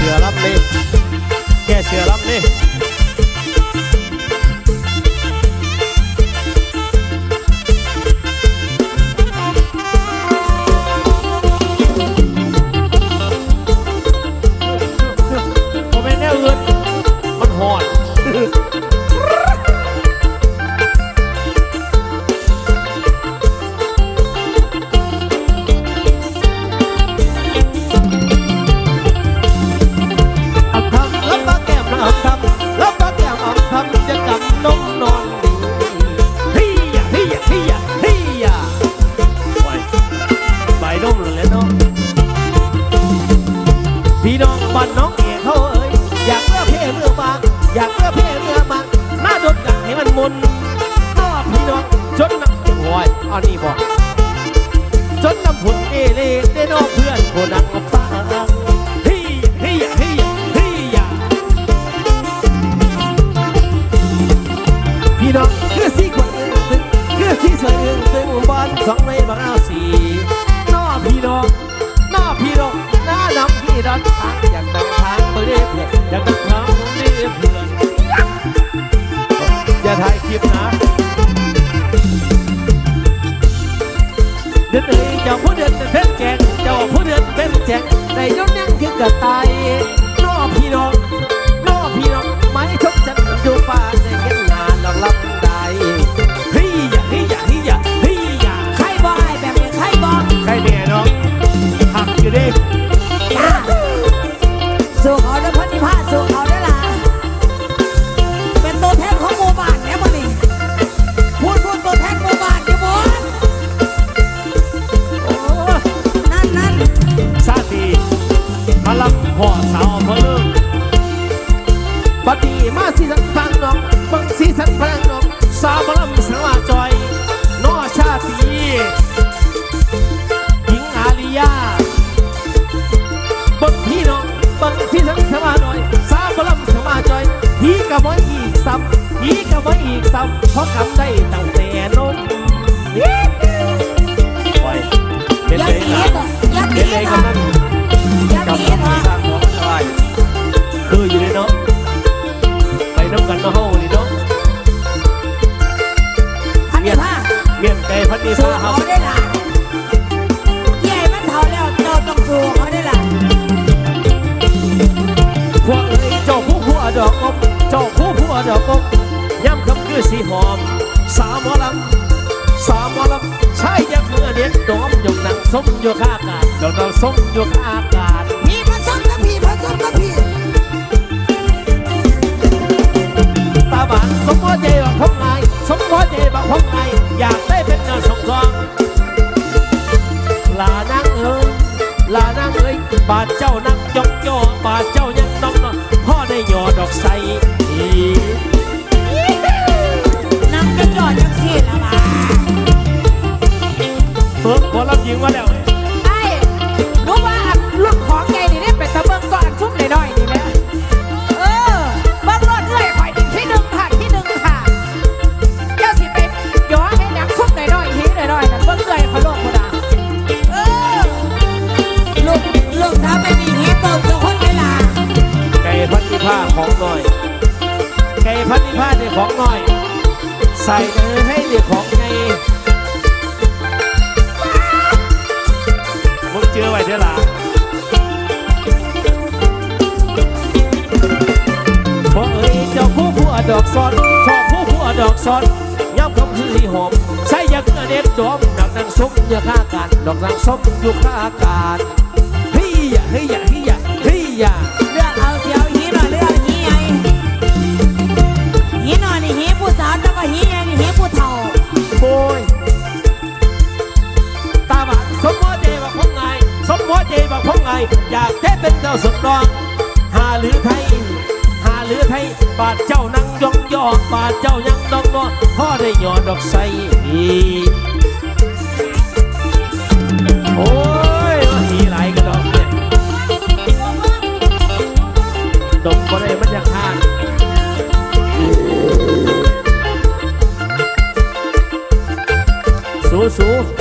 เสือรับเลยแกเสือรับเลย พี่น้อันนี้บอกจนน้ำผุนเอเลได้น้องเพื่อนผู้นั่งฟังฮียเฮียเฮียเฮียพี่น้องคือสีคนหนึ่งตึงคือสีสวยหนึ่งตึงบ้านสองในบางอาสีน้อพี่น้องน้อพี่น้องน้าน้ำพี่ดันทางอยากดังทางเพื่อนเพื่อนอยากดังทางเพื่อนเพื่อนอย่าถ่ายคลิปนะ เดินเอ้ยเจ้าผู้เดินเป็นแจงเจ้าผู้เดินเป็นแจงในย้อนยังถึงกับตายนอพี่น้องนอพี่น้องไม่ชกฉันอยู่ฟ้าในเห็นงานหลอกลำได้เฮียเฮียเฮียเฮียใครบอกแบบนี้ใครบอกใครแน่น้องหักอยู่ดิจ้สู้เขาด้วยพันธิพาสู้เขาด้วยล่ะเป็น ลังพ่อสาวพะเลิงบัดนี้มาสีสันฟังน้องบังสีสันฟังน้องสาวพลังสาวาจอยนอชาตีหญิงอาลียาบังพี่น้องบังที่สังสมาหน่อยสาวบลัมสมาจอยฮีกะบ่อีกซ้ำฮีกะบ่อีกซ้ำเพราะกำได้ตั้งแต่นมปล่อยเป็นอย่าเลยหนีนะย่าหนีเป็นเลยต่กัอนนั่ คำคือสีหอม สามหมอลำสามหมอลำใช่ยังเมื่อเด็กดอมยกหนังสมโยคาอากาศดอกดาวสมโยคาอากาศพี่ผสมกับพี่ผสมกับพี่ตาบานสมพอใจบักพงไงสมพอใจบักพงไงอยากได้เป็นเงินสงทองลานางเอ้ยลานางเอ้ยบาดเจ้านั่งจอกจ่อบาดเจ้ายังน้องน้องพ่อได้หยอดอกใสอี นำกันจอดจังสี่ละล่ะเพิ่งพอรับยิงมาแล้วเว้ยไอ้รู้ว่าอันรุ่นของไงนี่ได้เป็นตะเบิงก็อันชุ่มหน่อยๆนี่แหละเออเบิ้งรถเรื่อยข่อยที่หนึ่งค่ะที่หนึ่งค่ะเจ้าสิไปย้อนให้ดักชุ่มหน่อยๆทีหน่อยๆนั่นเบิ้งเรื่อยพะโลกพะดาเออลูกลูกสาวไม่มีเหี้ยเติมตัวคนเลยล่ะไก่พันธิพาของหน่อยไก่พันธิพาเนี่ยของหน่อยใส่เนยให้เด็กของไงมึงเจอไว้เด้อล่ะพอเอ้ยเจ้าผู้ผู้อดอกซอนชอบผู้ผู้อดอกซอนย้ำคำคือสีหอมใส่ยาเกลือเด็ดดอมดอกนางส้มยาฆ่ากันดอกนางส้มอยู่ฆ่ากันเฮียเฮียเฮียเฮีย จ้าสมรองหาหรือไทยหาหรือไทยบาดเจ้านั่งยองยองบาดเจ้ายังดองนอพ่อได้หยอดดอกใสโอ้ยว่าหีไหลกระดอกเนี่ยดมบ่ได้มันยังห่างสู้สู้